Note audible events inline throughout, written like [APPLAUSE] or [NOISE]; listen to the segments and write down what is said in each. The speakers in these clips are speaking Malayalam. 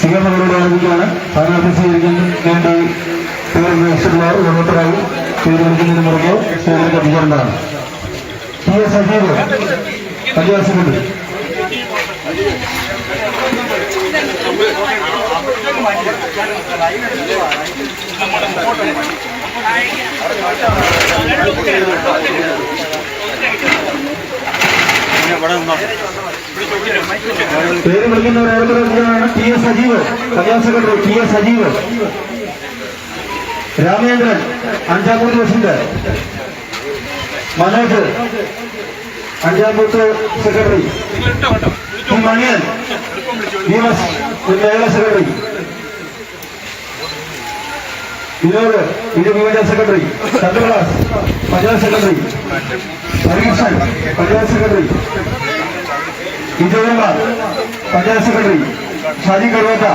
സ്വീകരണങ്ങളോട് ആരംഭിക്കുകയാണ്. സ്ഥാനാർത്ഥി സ്വീകരിക്കാൻ വേണ്ടി ഉപയോഗിച്ചിട്ടുള്ള വോട്ടറായി പേര് വിളിക്കുന്നതിന് മുറകെ സ്വീകരണം അഭികരണമാണ് T S Sajeev panchayat secretary പേര് വിളിക്കുന്ന ഓരോരുത്തരാണ് T S Sajeev Kalyan secretary T S Sajeev. Ramendran അഞ്ചാം ബൂത്ത് പ്രസിഡന്റ്. മനോജ് അഞ്ചാം booth secretary Maniyan V S secretary. Vinod ഇരുപത് സെക്രട്ടറി ചന്ദ്രദാസ് പഞ്ചായത്ത് സെക്രട്ടറി പരീക്ഷൻ പഞ്ചായത്ത് സെക്രട്ടറി വിജയകുമാർ പഞ്ചായത്ത് സെക്രട്ടറി ഷാജി കറുവാത്ത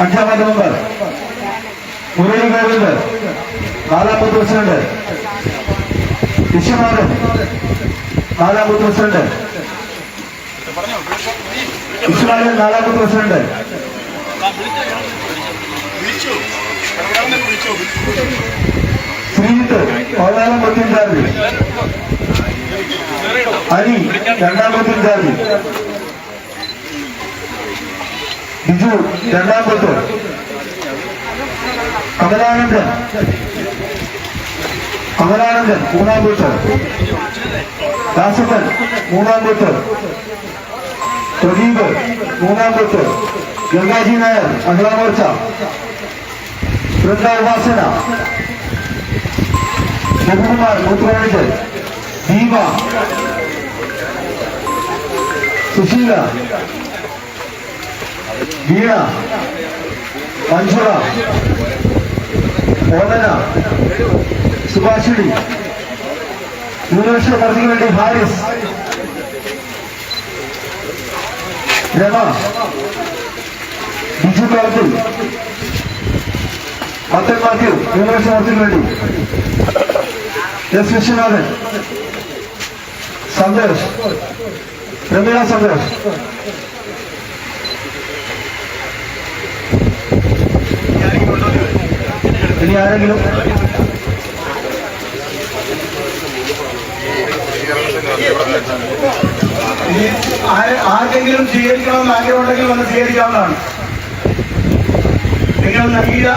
അഞ്ചാം വാർഡ് മെമ്പർ മുരളി ഗോവിന്ദ് നാലാം ബൂത്ത് പ്രസിഡന്റ് വിശ്വനാഥൻ നാലാം പ്രസിഡന്റ് വിശ്വനാഥൻ നാലാം പ്രസിഡന്റ് ശ്രീജിത്ത് പതിനാലാം ബൂത്ത് ഇൻചാർജ് അലി രണ്ടാം ബൂത്ത് ഇൻചാർജ് ബിജു രണ്ടാം പത്ത് കമലാനന്ദൻ. കമലാനന്ദൻ മൂന്നാം പത്ത് ദാസപ്പൻ മൂന്നാം പത്ത് പ്രദീപ് മൂന്നാം പത്ത് ഗംഗാജി നായർ മഹിളാ రెండవ వాసన. శివకుమార్ ముత్తురాజు భీమా సుశీల. వీణ. మంజుల. వదన సుభాషిణి. యూనివర్సిటీ పరిధికి హారిస్. రమ. బిజు മത്തൻ മാത്യു യൂണിവേഴ്സിറ്റി നടത്തിക്ക് വേണ്ടി. എസ് വിശ്വനാഥൻ. സന്തോഷ്. പ്രമീള സന്തോഷ്. ഇനി ആരെങ്കിലും? ഇനി സ്വീകരിക്കണമെന്ന് ആഗ്രഹമുണ്ടെങ്കിൽ വന്ന് സ്വീകരിക്കാവുന്നതാണ്. നിങ്ങൾ നൽകിയ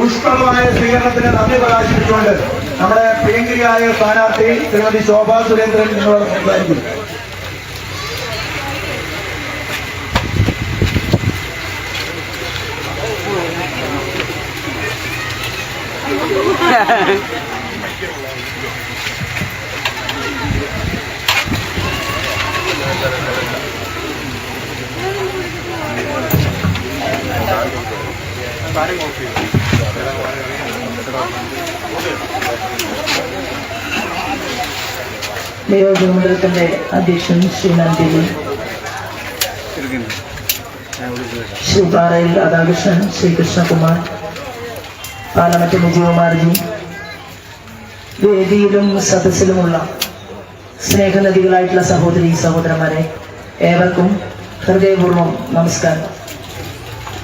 ഊഷ്മളമായ സ്വീകരണത്തിന് നന്ദി പ്രകാശിപ്പിച്ചുകൊണ്ട് നമ്മുടെ പ്രിയങ്കരിയായ സ്ഥാനാർത്ഥി ശ്രീമതി ശോഭാ സുരേന്ദ്രൻ നിങ്ങളോട് സംസാരിക്കും. [LAUGHS] നിയോജക മണ്ഡലത്തിന്റെ അധ്യക്ഷൻ ശ്രീ നന്ദിനി ശ്രീ പാറയിൽ രാധാകൃഷ്ണൻ ശ്രീ കൃഷ്ണകുമാർ പാലമറ്റ വിജയകുമാർജി വേദിയിലും സദസ്സിലുമുള്ള സ്നേഹനദികളായിട്ടുള്ള സഹോദരി സഹോദരന്മാരെ ഏവർക്കും ഹൃദയപൂർവം നമസ്കാരം.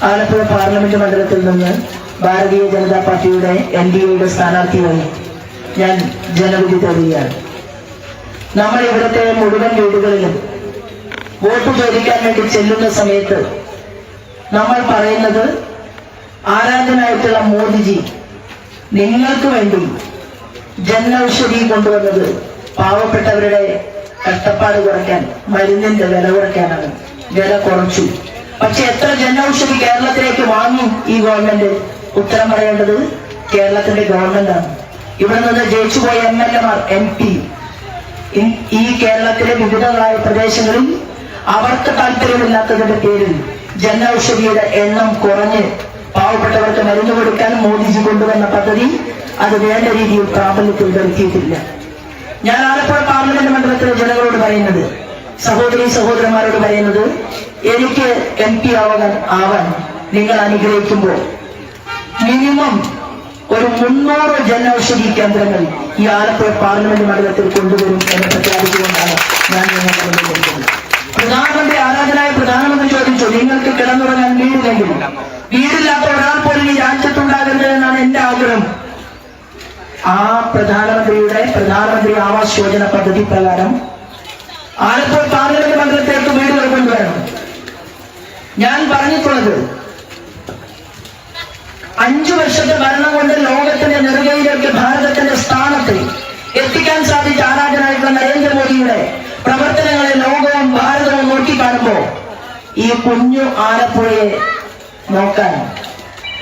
ആലപ്പുഴ പാർലമെന്റ് മണ്ഡലത്തിൽ നിന്ന് ഭാരതീയ ജനതാ പാർട്ടിയുടെ എൻ ഡി എയുടെ സ്ഥാനാർത്ഥിയായി ഞാൻ ജനവിധി തരികയാണ് നമ്മൾ ഇവിടുത്തെ മുഴുവൻ വീടുകളിലും വോട്ട് ചോദിക്കാൻ വേണ്ടി ചെല്ലുന്ന സമയത്ത് നമ്മൾ പറയുന്നത് ആരാധനായിട്ടുള്ള മോദിജി നിങ്ങൾക്ക് വേണ്ടി ജനൌഷധി കൊണ്ടുവന്നത് പാവപ്പെട്ടവരുടെ കഷ്ടപ്പാട് കുറയ്ക്കാൻ മരുന്നിന്റെ വില കുറയ്ക്കാനാണ്. വില കുറച്ചു. പക്ഷെ എത്ര ജനൌഷധി കേരളത്തിലേക്ക് വാങ്ങി ഈ ഗവൺമെന്റ്? ഉത്തരം പറയേണ്ടത് കേരളത്തിന്റെ ഗവൺമെന്റാണ്. ഇവിടെ നിന്ന് ജയിച്ചുപോയ എം എൽ എമാർ എം പി. ഈ- കേരളത്തിലെ വിവിധങ്ങളായ പ്രദേശങ്ങളിൽ അവർക്ക് താല്പര്യമില്ലാത്തതിന്റെ പേരിൽ ജനൌഷധിയുടെ എണ്ണം കുറഞ്ഞ് പാവപ്പെട്ടവർക്ക് മരുന്ന് കൊടുക്കാൻ മോദിജി കൊണ്ടുവന്ന പദ്ധതി അത് വേണ്ട രീതിയിൽ പ്രാബല്യത്തിൽ വരുത്തിയിട്ടില്ല. ഞാൻ ആലപ്പുഴ പാർലമെന്റ് മണ്ഡലത്തിലെ ജനങ്ങളോട് പറയുന്നത് സഹോദരി സഹോദരന്മാരോട് പറയുന്നത് എനിക്ക് എം പി ആവാൻ ആവാൻ നിങ്ങൾ അനുഗ്രഹിക്കുമ്പോൾ മിനിമം ഒരു മുന്നൂറ് ജനൌഷധി കേന്ദ്രങ്ങൾ ഈ ആലപ്പുഴ പാർലമെന്റ് മണ്ഡലത്തിൽ കൊണ്ടുവരും എന്ന് പ്രഖ്യാപിച്ചുകൊണ്ടാണ് ഞാൻ നിങ്ങൾക്ക് പ്രധാനമന്ത്രി ആരാധനായ പ്രധാനമന്ത്രി ചോദിച്ചു നിങ്ങൾക്ക് കിടന്നുറങ്ങാൻ വീടില്ലെങ്കിൽ വീടില്ലാത്ത ഒരാൾ പോലും ഈ രാജ്യത്തുണ്ടാകരുത് എന്നാണ് എന്റെ ആഗ്രഹം. ആ പ്രധാനമന്ത്രിയുടെ പ്രധാനമന്ത്രി ആവാസ് യോജന പദ്ധതി പ്രകാരം ആലപ്പുഴ പാർലമെന്റ് മണ്ഡലത്തിലേക്ക് വീടുകൾ കൊണ്ടുവരണം. ഞാൻ പറഞ്ഞിട്ടുള്ളത് അഞ്ചു വർഷത്തെ ഭരണം കൊണ്ട് ലോകത്തിന്റെ നെറുകയിലേക്ക് ഭാരതത്തിന്റെ സ്ഥാനത്ത് എത്തിക്കാൻ സാധിച്ച ആരാധനായിട്ടുള്ള നരേന്ദ്രമോദിയുടെ പ്രവർത്തനങ്ങളെ ലോകവും ഭാരതവും നോക്കിക്കാണുമ്പോ ഈ കുഞ്ഞു ആലപ്പുഴയെ നോക്കാൻ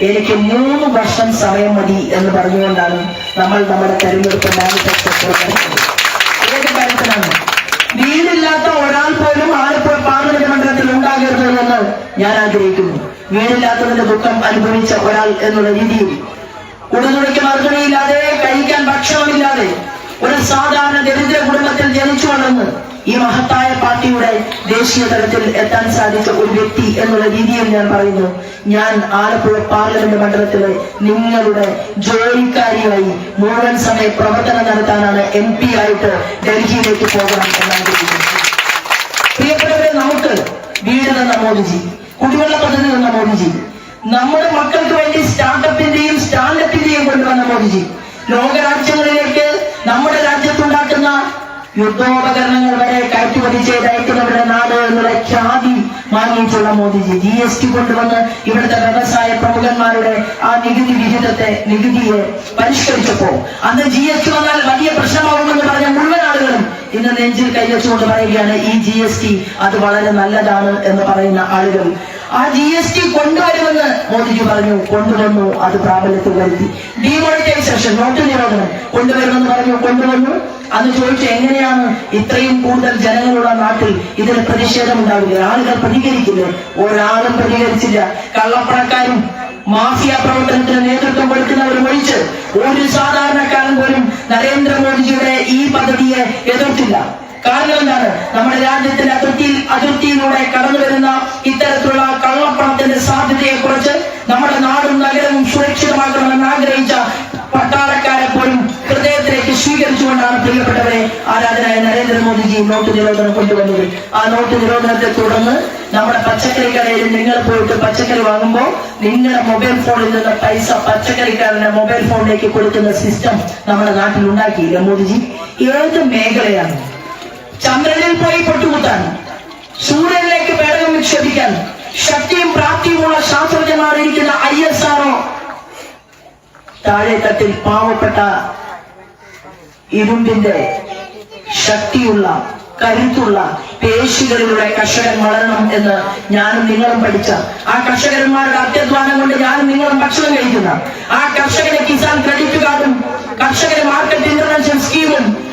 എനിക്ക് മൂന്ന് വർഷം സമയം മതി എന്ന് പറഞ്ഞുകൊണ്ടാണ് നമ്മൾ നമ്മുടെ തെരഞ്ഞെടുപ്പ് മാനിഫെസ്റ്റോ പുറത്തിറക്കുന്നത് ഏത് കാര്യത്തിലാണ് വീടില്ലാത്ത ഒരാൾ പോലും ആലപ്പുഴ പാർലമെന്റ് മണ്ഡലത്തിൽ ഉണ്ടാകരുത് ഞാൻ ആഗ്രഹിക്കുന്നു. വീടില്ലാത്തതിന്റെ ദുഃഖം അനുഭവിച്ച ഒരാൾ എന്നുള്ള രീതിയിൽ. ഉടുതുണിക്ക് മറുതുണിയില്ലാതെ കഴിക്കാൻ ഭക്ഷണമില്ലാതെ ഒരു സാധാരണ ദരിദ്ര കുടുംബത്തിൽ ജനിച്ചു വളർന്ന് ഈ മഹത്തായ പാർട്ടിയുടെ ദേശീയ തലത്തിൽ എത്താൻ സാധിച്ച ഒരു വ്യക്തി എന്നുള്ള രീതിയിൽ ഞാൻ പറയുന്നു. ഞാൻ ആലപ്പുഴ പാർലമെന്റ് മണ്ഡലത്തിലെ നിങ്ങളുടെ ജോലിക്കാരിയായി മുഴുവൻ സമയ പ്രവർത്തനം നടത്താനാണ് എം ആയിട്ട് ഡൽഹിയിലേക്ക് പോകണം എന്ന് ആഗ്രഹിക്കുന്നു പ്രിയപ്പെട്ടവരെ നമുക്ക് വീട് തന്ന മോദിജി കുടിവെള്ള പദ്ധതി തന്ന മോദിജി നമ്മുടെ മക്കൾക്ക് വേണ്ടി സ്റ്റാർട്ടപ്പിന്റെയും സ്റ്റാൻഡപ്പിന്റെയും കൊണ്ടുവന്ന മോദിജി ലോകരാജ്യങ്ങളിലേക്ക് നമ്മുടെ രാജ്യത്തുണ്ടാക്കുന്ന യുദ്ധോപകരണങ്ങൾ വരെ കയറ്റുമതി ചെയ്ത് അയക്കുന്നവരുടെ നാട് എന്നുള്ള ഖ്യാതി വാങ്ങിയിട്ടുള്ള മോദിജി ജി എസ് ടി കൊണ്ടുവന്ന് ഇവിടുത്തെ വ്യവസായ പ്രമുഖന്മാരുടെ ആ നികുതി വിഹിതത്തെ നികുതിയെ പരിഷ്കരിച്ചപ്പോ അന്ന് ജി എസ് ടി വന്നാൽ വലിയ പ്രശ്നമാകുമെന്ന് പറഞ്ഞ മുഴുവൻ ആളുകളും ഇന്ന് നെഞ്ചിൽ കൈവച്ചുകൊണ്ട് പറയുകയാണ് ഈ ജി എസ് ടി അത് വളരെ നല്ലതാണ് എന്ന് പറയുന്ന ആളുകൾ. ആ ജി എസ് ടി കൊണ്ടുവരുമെന്ന് മോദിജി പറഞ്ഞു. കൊണ്ടുവന്നു അത് പ്രാബല്യത്തിൽ വരുത്തി. ഡിമോണിറ്റൈസേഷൻ നോട്ട് നിരോധനം. കൊണ്ടുവരുമെന്ന് പറഞ്ഞു. കൊണ്ടുവന്നു. അന്ന് ചോദിച്ചു എങ്ങനെയാണ് ഇത്രയും കൂടുതൽ ജനങ്ങളുള്ള നാട്ടിൽ ഇതിന് പ്രതിഷേധം ഉണ്ടാവില്ല? ആളുകൾ പ്രതികരിക്കില്ലേ? ഒരാളും പ്രതികരിച്ചില്ല. കള്ളപ്പണക്കാരും മാഫിയ പ്രവർത്തനത്തിന് നേതൃത്വം കൊടുക്കുന്നവർ ഒഴിച്ച് ഒരു സാധാരണക്കാരൻ പോലും നരേന്ദ്രമോദിജിയുടെ ഈ പദ്ധതിയെ എതിർത്തില്ല. കാരണം എന്താണ്? നമ്മുടെ രാജ്യത്തിന്റെ അതിർത്തിയിൽ അതിർത്തിയിലൂടെ കടന്നു വരുന്ന ഇത്തരത്തിലുള്ള കള്ളപ്പണത്തിന്റെ സാധ്യതയെ കുറിച്ച് നമ്മുടെ നരേന്ദ്രമോദിജി നോട്ട് നിരോധനം കൊണ്ടുവന്നത്. ആ നോട്ട് നിരോധനത്തെ തുടർന്ന് നമ്മുടെ പച്ചക്കറി കടയിൽ നിങ്ങൾ പോയിട്ട് പച്ചക്കറി വാങ്ങുമ്പോൾ നിങ്ങളുടെ മൊബൈൽ ഫോണിൽ നിന്ന് പൈസ പച്ചക്കറിക്കാരന്റെ മൊബൈൽ ഫോണിലേക്ക് കൊടുക്കുന്ന സിസ്റ്റം നമ്മുടെ നാട്ടിൽ ഉണ്ടാക്കിയില്ല മോദിജി. ഏത് മേഖലയാണ്? ചന്ദ്രനിൽ പോയി പൊട്ടുകുത്താൻ സൂര്യനിലേക്ക് പേടകം നിക്ഷേപിക്കാൻ ശക്തിയും പ്രാപ്തിയുമുള്ള ശാസ്ത്രജ്ഞന്മാർ ഇരിക്കുന്ന ഐ എസ് ആർഒ താഴെത്തട്ടിൽ പാവപ്പെട്ട ഇരുമ്പിന്റെ ശക്തിയുള്ള കരുത്തുള്ള പേശികളിലൂടെ കർഷകൻ വളരണം എന്ന് ഞാനും നിങ്ങളും പഠിച്ച ആ കർഷകന്മാരുടെ അത്യധ്വാനം കൊണ്ട് ഞാനും നിങ്ങളും ഭക്ഷണം കഴിക്കുന്ന ആ കർഷകനെ കിസാൻ ക്രെഡിറ്റ് കാർഡും കർഷകന് മാർക്കറ്റ് ഇന്റർനാഷണൽ സ്കീമും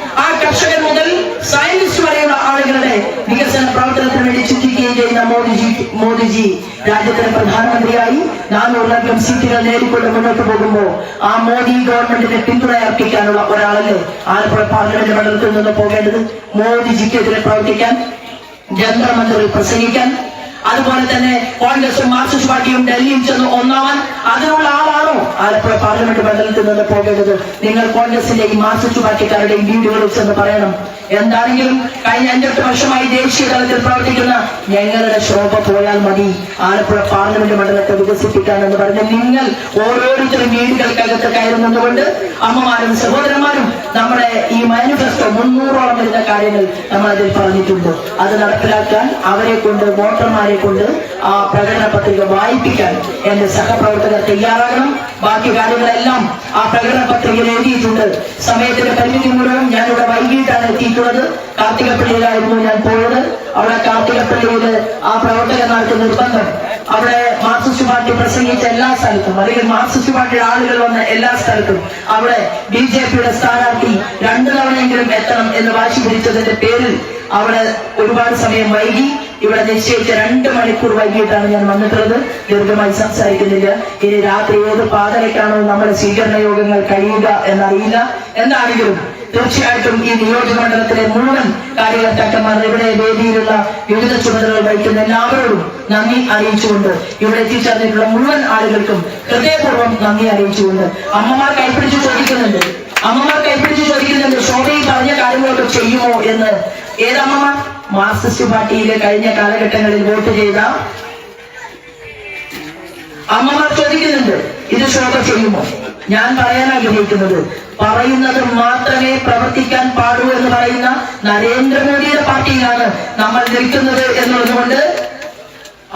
മോദിജി രാജ്യത്തിന്റെ പ്രധാനമന്ത്രിയായി നാനൂറിലധികം സീറ്റുകൾ നേടിക്കൊണ്ട് മുന്നോട്ട് പോകുമ്പോൾ ആ മോദി ഗവൺമെന്റിനെ പിന്തുണ അർപ്പിക്കാനുള്ള ഒരാളല്ലേ? ആലപ്പുഴ പാർലമെന്റ് മണ്ഡലത്തിൽ നിന്ന് പോകേണ്ടത് മോദിജിക്കെതിരെ പ്രവർത്തിക്കാൻ ജന്തർമന്ത്രിൽ പ്രസംഗിക്കാൻ അതുപോലെ തന്നെ കോൺഗ്രസും മാർക്സിസ്റ്റ് പാർട്ടിയും ഡൽഹിയിൽ ചെന്ന് ഒന്നാവാൻ അതിനുള്ള ആളാണോ ആലപ്പുഴ പാർലമെന്റ് മണ്ഡലത്തിൽ നിന്ന് പോകേണ്ടത്? നിങ്ങൾ കോൺഗ്രസിന്റെയും മാർക്സിസ്റ്റ് പാർട്ടിക്കാരുടെയും വീടുകളിൽ ചെന്ന് പറയണം. എന്താണെങ്കിലും കഴിഞ്ഞ അഞ്ചെട്ട് വർഷമായി ദേശീയ തലത്തിൽ പ്രവർത്തിക്കുന്ന ഞങ്ങളുടെ ശോഭ പോയാൽ മതി. ആലപ്പുഴ പാർലമെന്റ് മണ്ഡലത്തെ വികസിപ്പിക്കാൻ എന്ന് പറഞ്ഞ് നിങ്ങൾ ഓരോരുത്തരും വീടുകൾക്കകത്ത് കയറുന്നതുകൊണ്ട് അമ്മമാരും സഹോദരന്മാരും നമ്മുടെ ഈ മാനിഫെസ്റ്റോ മുന്നൂറോളം വരുന്ന കാര്യങ്ങൾ നമ്മൾ അതിൽ പറഞ്ഞിട്ടുണ്ട്. അത് നടപ്പിലാക്കാൻ അവരെ കൊണ്ട് വോട്ടർമാരെ കൊണ്ട് ആ പ്രകടന പത്രിക വായിപ്പിക്കാൻ എന്റെ സഹപ്രവർത്തകർ തയ്യാറാകണം. ബാക്കി കാര്യങ്ങളെല്ലാം ആ പ്രകടന പത്രികയിൽ എഴുതിയിട്ടുണ്ട്. സമയത്തിന്റെ പരിമിതി മൂലം ഞാനിവിടെ എത്തിയിട്ടുള്ളത് കാർത്തികപ്പള്ളിയിലായിരുന്നു ഞാൻ പോയത്. അവിടെ കാർത്തികപ്പള്ളിയിൽ ആ പ്രവർത്തകന്മാർക്ക് നിർബന്ധം. അവിടെ മാർക്സിസ്റ്റ് പാർട്ടി പ്രസംഗിച്ച എല്ലാ സ്ഥലത്തും അല്ലെങ്കിൽ മാർക്സിസ്റ്റ് പാർട്ടിയുടെ ആളുകൾ വന്ന എല്ലാ സ്ഥലത്തും അവിടെ ബി ജെ പിയുടെ സ്ഥാനാർത്ഥി രണ്ടു തവണയെങ്കിലും എത്തണം എന്ന് വാശി പിടിച്ചതിന്റെ പേരിൽ അവിടെ ഒരുപാട് സമയം വൈകി. ഇവിടെ നിശ്ചയിച്ച രണ്ട് മണിക്കൂർ വൈകിട്ടാണ് ഞാൻ വന്നിട്ടുള്ളത്. ദീർഘമായി സംസാരിക്കുന്നില്ല. ഇനി രാത്രി ഏത് പാതരയ്ക്കാണോ നമ്മുടെ സ്വീകരണ യോഗങ്ങൾ കഴിയുക എന്നറിയില്ല. എന്താണെങ്കിലും തീർച്ചയായിട്ടും ഈ നിയോജക മണ്ഡലത്തിലെ മുഴുവൻ കാര്യകർത്താക്കന്മാർ ഇവിടെ വേദിയിലുള്ള വിവിധ ചുമതലകൾ വഹിക്കുന്ന എല്ലാവരോടും നന്ദി അറിയിച്ചുകൊണ്ട് ഇവിടെ എത്തിച്ചേർന്നിട്ടുള്ള മുഴുവൻ ആളുകൾക്കും ഹൃദയപൂർവം നന്ദി അറിയിച്ചുകൊണ്ട് അമ്മമാർ കൈപ്പിടിച്ച് ചോദിക്കുന്നുണ്ട്. അമ്മമാർ കൈപ്പിടിച്ച് ചോദിക്കുന്നുണ്ട് ശോഭയിൽ പറഞ്ഞ കാര്യങ്ങളൊക്കെ ചെയ്യുമോ? എന്ന്. ഏതമ്മമാർ? മാർക്സിസ്റ്റ് പാർട്ടിയിലെ കഴിഞ്ഞ കാലഘട്ടങ്ങളിൽ വോട്ട് ചെയ്ത അമ്മമാർ ചോദിക്കുന്നുണ്ട് ഇത് ശോഭ ചെയ്യുമോ? ഞാൻ പറയാൻ ആഗ്രഹിക്കുന്നത് പറയുന്നത് മാത്രമേ പ്രവർത്തിക്കാൻ പാടൂ എന്ന് പറയുന്ന നരേന്ദ്രമോദിയുടെ പാർട്ടിയിലാണ് നമ്മൾ നിൽക്കുന്നത് എന്നുള്ളതുകൊണ്ട്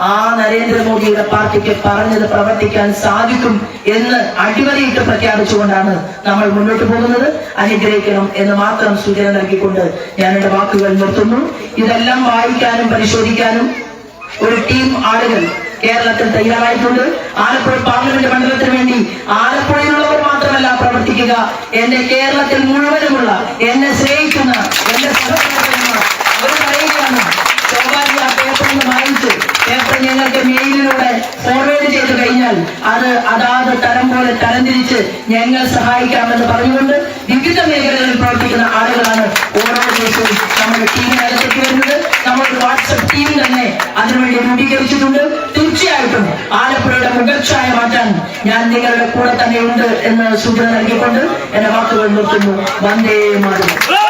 ആ നരേന്ദ്രമോദിയുടെ പാർട്ടിക്ക് പറഞ്ഞത് പ്രവർത്തിക്കാൻ സാധിക്കും എന്ന് അടിവരയിട്ട് പ്രഖ്യാപിച്ചുകൊണ്ടാണ് നമ്മൾ മുന്നോട്ട് പോകുന്നത്. അനുഗ്രഹിക്കണം എന്ന് മാത്രം സൂചന നൽകിക്കൊണ്ട് ഞാൻ എന്റെ വാക്കുകൾ നിർത്തുന്നു. ഇതെല്ലാം വായിക്കാനും പരിശോധിക്കാനും ഒരു ടീം ആളുകൾ കേരളത്തിൽ തയ്യാറായിട്ടുണ്ട്. ആലപ്പുഴ പാർലമെന്റ് മണ്ഡലത്തിന് വേണ്ടി ആലപ്പുഴയിലുള്ളവർ മാത്രമല്ല പ്രവർത്തിക്കുക. എന്റെ കേരളത്തിൽ മുഴുവനുമുള്ള എന്നെ സ്നേഹിക്കുന്ന എന്റെ ഞങ്ങൾക്ക് മെയിലിലൂടെ ഫോർവേഡ് ചെയ്ത് കഴിഞ്ഞാൽ അത് അതാത് തരം പോലെ തരംതിരിച്ച് ഞങ്ങൾ സഹായിക്കാമെന്ന് പറഞ്ഞുകൊണ്ട് വിവിധ മേഖലകളിൽ പ്രവർത്തിക്കുന്ന ആളുകളാണ് ഓരോ ദിവസവും നമ്മുടെ ടീമിനകത്തേക്ക് വരുന്നത് നമ്മൾ ടീം തന്നെ അതിനുവേണ്ടി രൂപീകരിച്ചിട്ടുണ്ട് തീർച്ചയായിട്ടും ആലപ്പുഴയുടെ മുഖച്ഛായ മാറ്റാൻ ഞാൻ നിങ്ങളുടെ കൂടെ തന്നെയുണ്ട് എന്ന് സൂചന നൽകിക്കൊണ്ട് എന്റെ വാക്കുകൾ നിർത്തുന്നു. വന്ദേ മാതരം.